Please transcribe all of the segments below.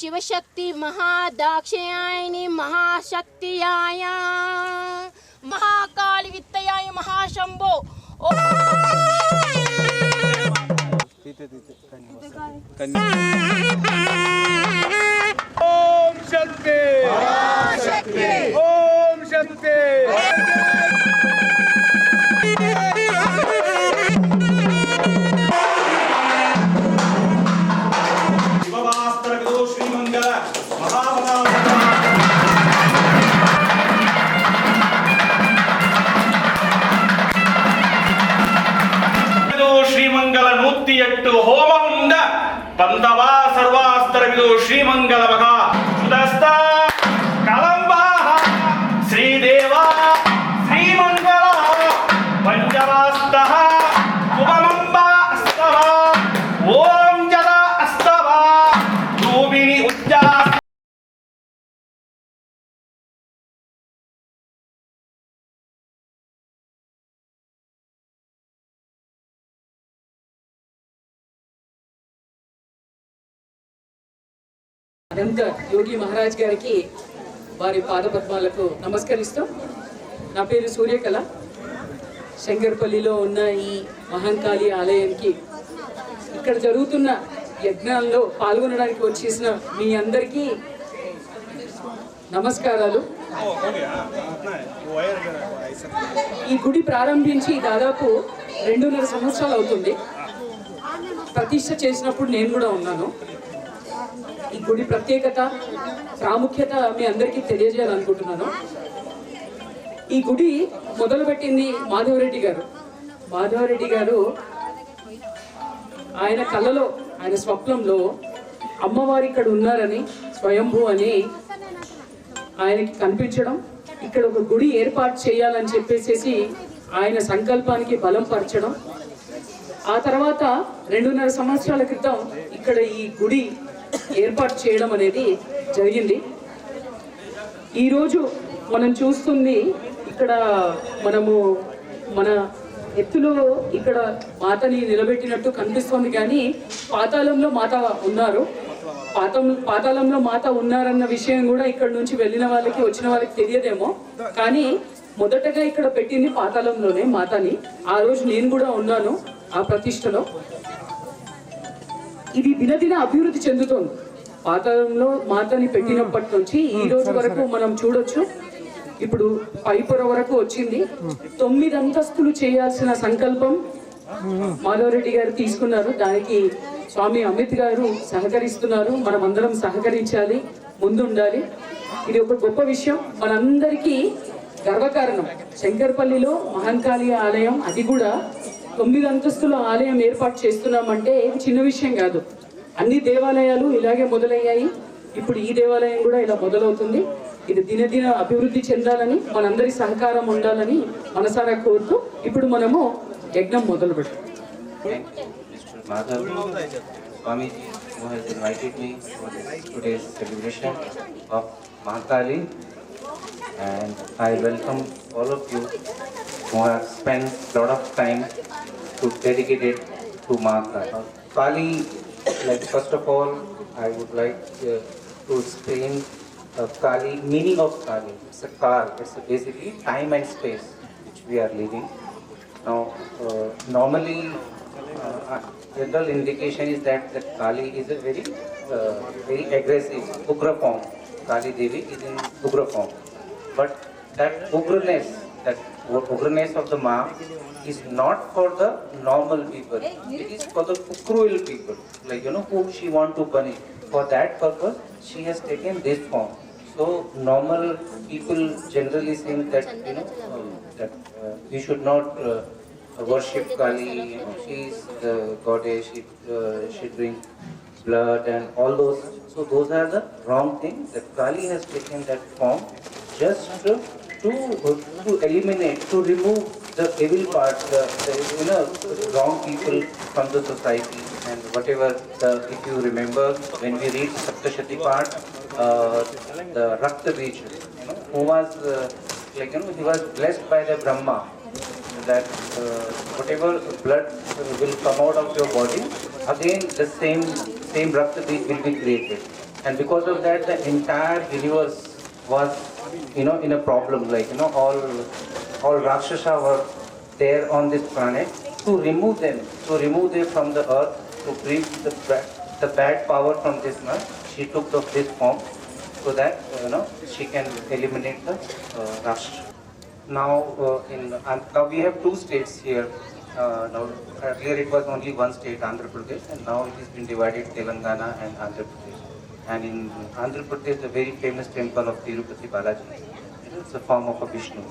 शिवशक्ति महादाक्षायणी महाशक्तिया महाकाल वित्तयाय महाशंभो। ओम शक्ति। ओम शक्ति। ಪಂದವ ಸರ್ವಾಸ್ತರ ವಿದು ಶ್ರೀಮಂಗಲ అనంత యోగి మహారాజ్ గారికి వారి పాదపద్మాలకు నమస్కరిస్తూ నా పేరు సూర్యకళ. శంకర్పల్లిలో ఉన్న ఈ మహంకాళి ఆలయానికి ఇక్కడ జరుగుతున్న యజ్ఞాల్లో పాల్గొనడానికి వచ్చేసిన మీ అందరికీ నమస్కారాలు. ఈ గుడి ప్రారంభించి దాదాపు రెండున్నర సంవత్సరాలు అవుతుంది. ప్రతిష్ట చేసినప్పుడు నేను కూడా ఉన్నాను. గుడి ప్రత్యేకత ప్రాముఖ్యత మీ అందరికీ తెలియజేయాలనుకుంటున్నాను. ఈ గుడి మొదలుపెట్టింది మాధవరెడ్డి గారు. మాధవరెడ్డి గారు ఆయన కళ్ళలో ఆయన స్వప్నంలో అమ్మవారు ఇక్కడ ఉన్నారని స్వయంభూ అని ఆయనకి కనిపించడం ఇక్కడ ఒక గుడి ఏర్పాటు చేయాలని చెప్పేసేసి ఆయన సంకల్పానికి బలం పరచడం. ఆ తర్వాత రెండున్నర సంవత్సరాల క్రితం ఇక్కడ ఈ గుడి ఏర్పాటు చేయడం అనేది జరిగింది. ఈరోజు మనం చూస్తుంది ఇక్కడ మనము మన ఎత్తులో ఇక్కడ మాతని నిలబెట్టినట్టు కనిపిస్తుంది. కానీ పాతాళంలో మాత ఉన్నారు. పాతం పాతాళంలో మాత ఉన్నారన్న విషయం కూడా ఇక్కడ నుంచి వెళ్ళిన వాళ్ళకి వచ్చిన వాళ్ళకి తెలియదేమో. కానీ మొదటగా ఇక్కడ పెట్టింది పాతాళంలోనే మాతని. ఆ రోజు నేను కూడా ఉన్నాను ఆ ప్రతిష్టలో. ఇది దినదిన అభివృద్ధి చెందుతోంది. పాతాళంలో మాతని పెట్టినప్పటి నుంచి ఈ రోజు వరకు మనం చూడొచ్చు. ఇప్పుడు పైపొర వరకు వచ్చింది. తొమ్మిది అంతస్తులు చేయాల్సిన సంకల్పం మాధవరెడ్డి గారు తీసుకున్నారు. దానికి స్వామి అమిత్ గారు సహకరిస్తున్నారు. మనం అందరం సహకరించాలి ముందుండాలి. ఇది ఒక గొప్ప విషయం. మనందరికీ గర్వకారణం. శంకర్పల్లిలో మహంకాళి ఆలయం అది కూడా తొమ్మిది అంతస్తుల ఆలయం ఏర్పాటు చేస్తున్నామంటే చిన్న విషయం కాదు. అన్ని దేవాలయాలు ఇలాగే మొదలయ్యాయి. ఇప్పుడు ఈ దేవాలయం కూడా ఇలా మొదలవుతుంది. ఇది దినదిన అభివృద్ధి చెందాలని మనందరి సహకారం ఉండాలని మనసారా కోరుతూ ఇప్పుడు మనము యజ్ఞం మొదలు పెడతాం Swamiji who has invited me for today's celebration of Mahakali. And I welcome all of you who have spent a lot of time to dedicate it to Mahakali. Kali, like first of all, I would like uh, to explain uh, Kali, meaning of Kali. It's a car, it's a basically time and space which we are living. Now, uh, normally, uh, general indication is that, that Kali is a very, uh, very aggressive, Ugra form. Kali Devi is in Ugra form. But that Ugraness, that Ugraness of the Ma is not for the normal people. It is for the cruel people, like, you know, who she want to punish. For that purpose, she has taken this form. So normal people generally think that, you know, um, that uh, we should not uh, worship Kali, you know, she is the goddess, she, uh, she drinks blood and all those. So those are the wrong things. That Kali has taken that form just to, to, eliminate, to remove the evil part, the, the you know, wrong people from the society and whatever the, if you remember when we read Saptashati part, uh, the Rakta Bij, you know, who was uh, like, you know, he was blessed by the Brahma that uh, whatever blood will come out of your body, again the same same Rakta Bij will be created. And because of that, the entire universe was, you know, in a problem. Like, you know, all, all Rakshasa were there on this planet to remove them, to remove them from the earth, to bring the, the bad power from this man. She took the, this form so that, you know, she can eliminate the uh, Rakshasa. Now, uh, in, um, now we have two states here. Uh, now, earlier it was only one state, Andhra Pradesh, and now it has been divided Telangana and Andhra Pradesh. And in Andhra Pradesh, the very famous temple of Tirupati Balaji, it's a form of a Vishnu.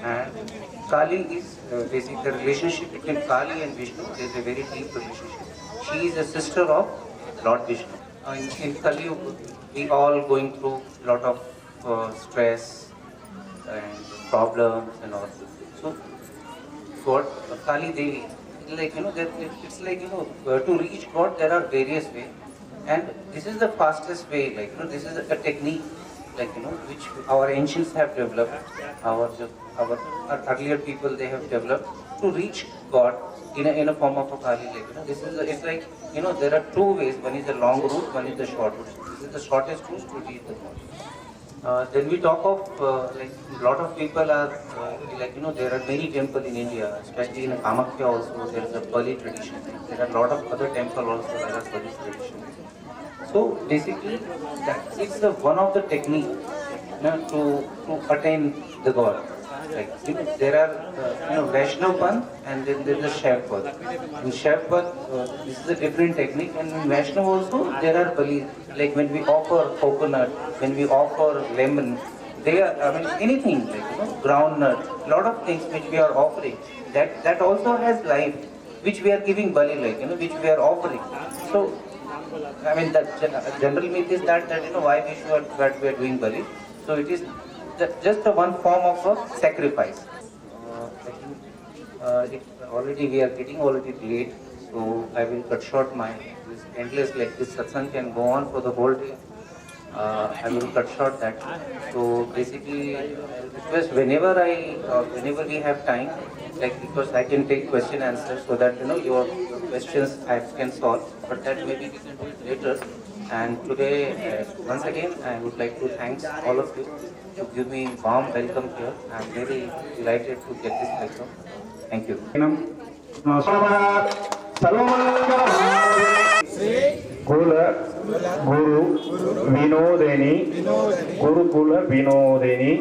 And Kali is uh, basically the relationship between Kali and Vishnu. Is a very deep relationship. She is a sister of Lord Vishnu. Uh, in, in Kali, we all going through a lot of uh, stress and problems and all. So, God, uh, Kali Devi, like you know, it's like you know, uh, to reach God, there are various ways, and this is the fastest way. Like you know, this is a technique, like you know, which our ancients have developed, our our, our earlier people they have developed to reach God in a, in a form of a Kali. Like you know, this is a, it's like you know, there are two ways. One is the long route, one is the short route. This is the shortest route to reach the God. Uh, then we talk of uh, like a lot of people are uh, like you know there are many temples in India, especially in Kamakya also there is a Bali tradition. There are a lot of other temples also there are Bali tradition. So basically that is the one of the technique you know, to to attain the God. Like you know, there are uh, you know Vaishnav and then there is the Shaiv. In Shaiv uh, this is a different technique and in Vaishnav also there are Bali. Like when we offer coconut, when we offer lemon, they are I mean anything like you know groundnut, lot of things which we are offering. That that also has life, which we are giving Bali like you know which we are offering. So I mean, the gen- general myth is that, that you know why we should that we are doing Bali. So it is ju- just one form of a sacrifice. Uh, I think uh, it, already we are getting already late, so I will cut short my this endless like this satsang can go on for the whole day. Uh, I will cut short that. So basically, request whenever I, uh, whenever we have time, like because I can take question answer so that you know your questions I can solve. But that maybe we can do it later. And today, uh, once again, I would like to thank all of you to give me warm welcome here. I'm very delighted to get this welcome. Thank you. ಕುಲ குரு வினோதினி குருகுல Vinodhini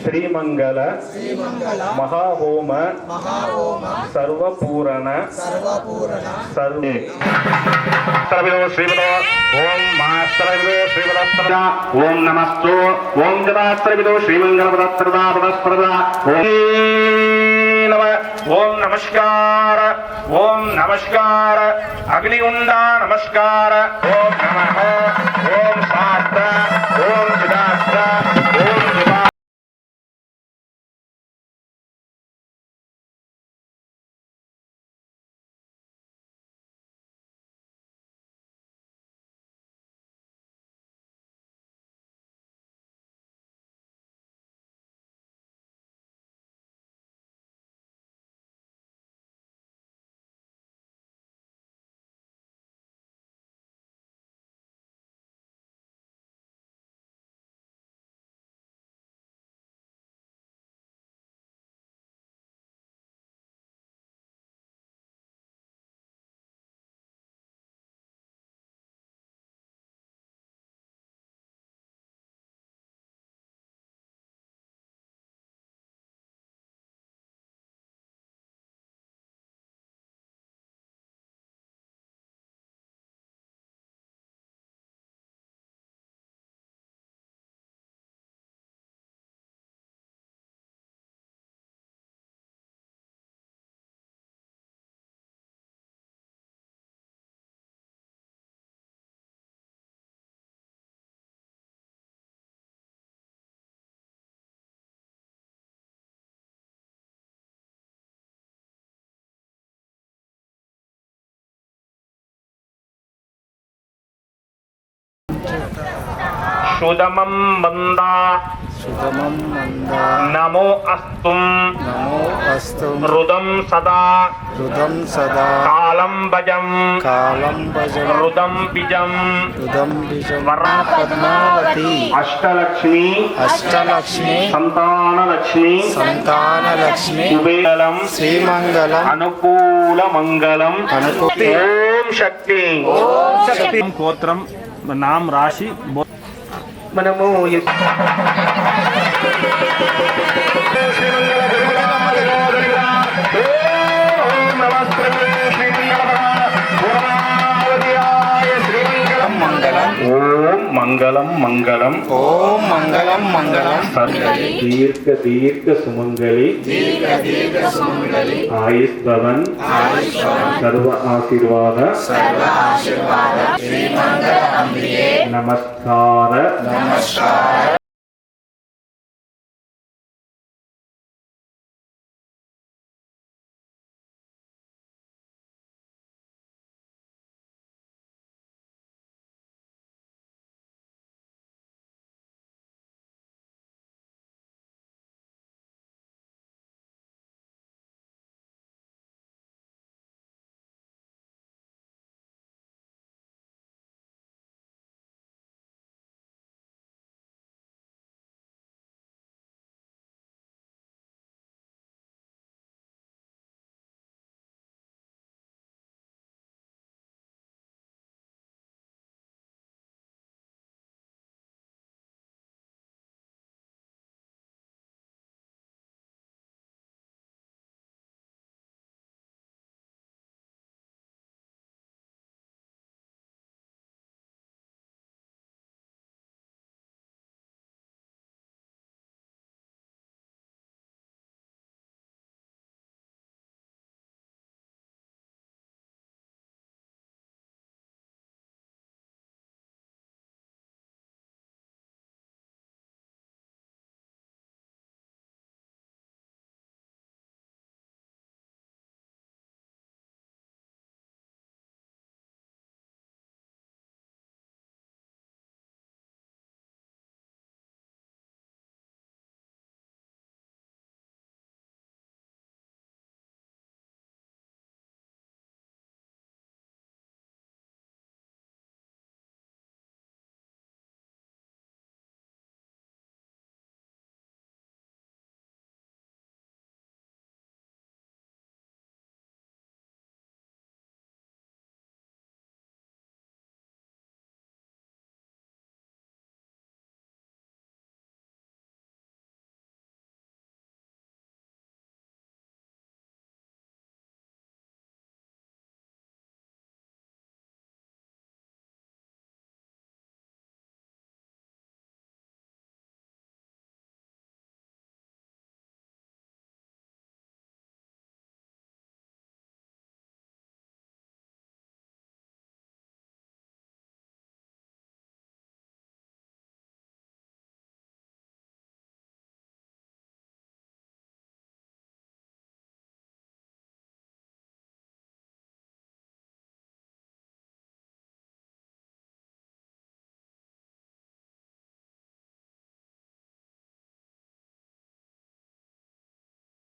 ஸ்ரீமங்கல மகாஹோம சர்வபூரண survey. சரவிதோ ஸ்ரீவிதோ ஓம் மாஸ்தரவிதோ ஸ்ரீவதஸ்தரா ஓம் நமஸ்தோ ஓம் ஜதாஸ்தரவிதோ ஸ்ரீமங்கலபதஸ்தரதா ஓம். நம ఓం నమస్కార ఓం నమస్కార అగ్ని ఉందా నమస్కార ఓం నమ ఓం శాస్త్ర ఓం జదాస్త్ర సుదమం బంద సుగమం మంద నమో అస్తుం నమో అస్తు రుదం సదా రుదం సదా కాలం భజం కాలం భజం రుదం బిజం రుదం బిజం వర పద్మావతి అష్టలక్ష్మి అష్టలక్ష్మి సంతానలక్ష్మి సంతానలక్ష్మి కుబేరం శ్రీమంగళం అనుకూల మంగళం అనుకూ- ఓం శక్తి గోత్రం నామ్ రాశి మనము மங்களம் மங்களம். ஓம் மங்களம் மங்களம். தீர்க்க தீர்க்க சுமங்கலி. ஆயுஷ் பவன் சர்வ ஆசீர்வாத. நமஸ்கார. நமஸ்கார.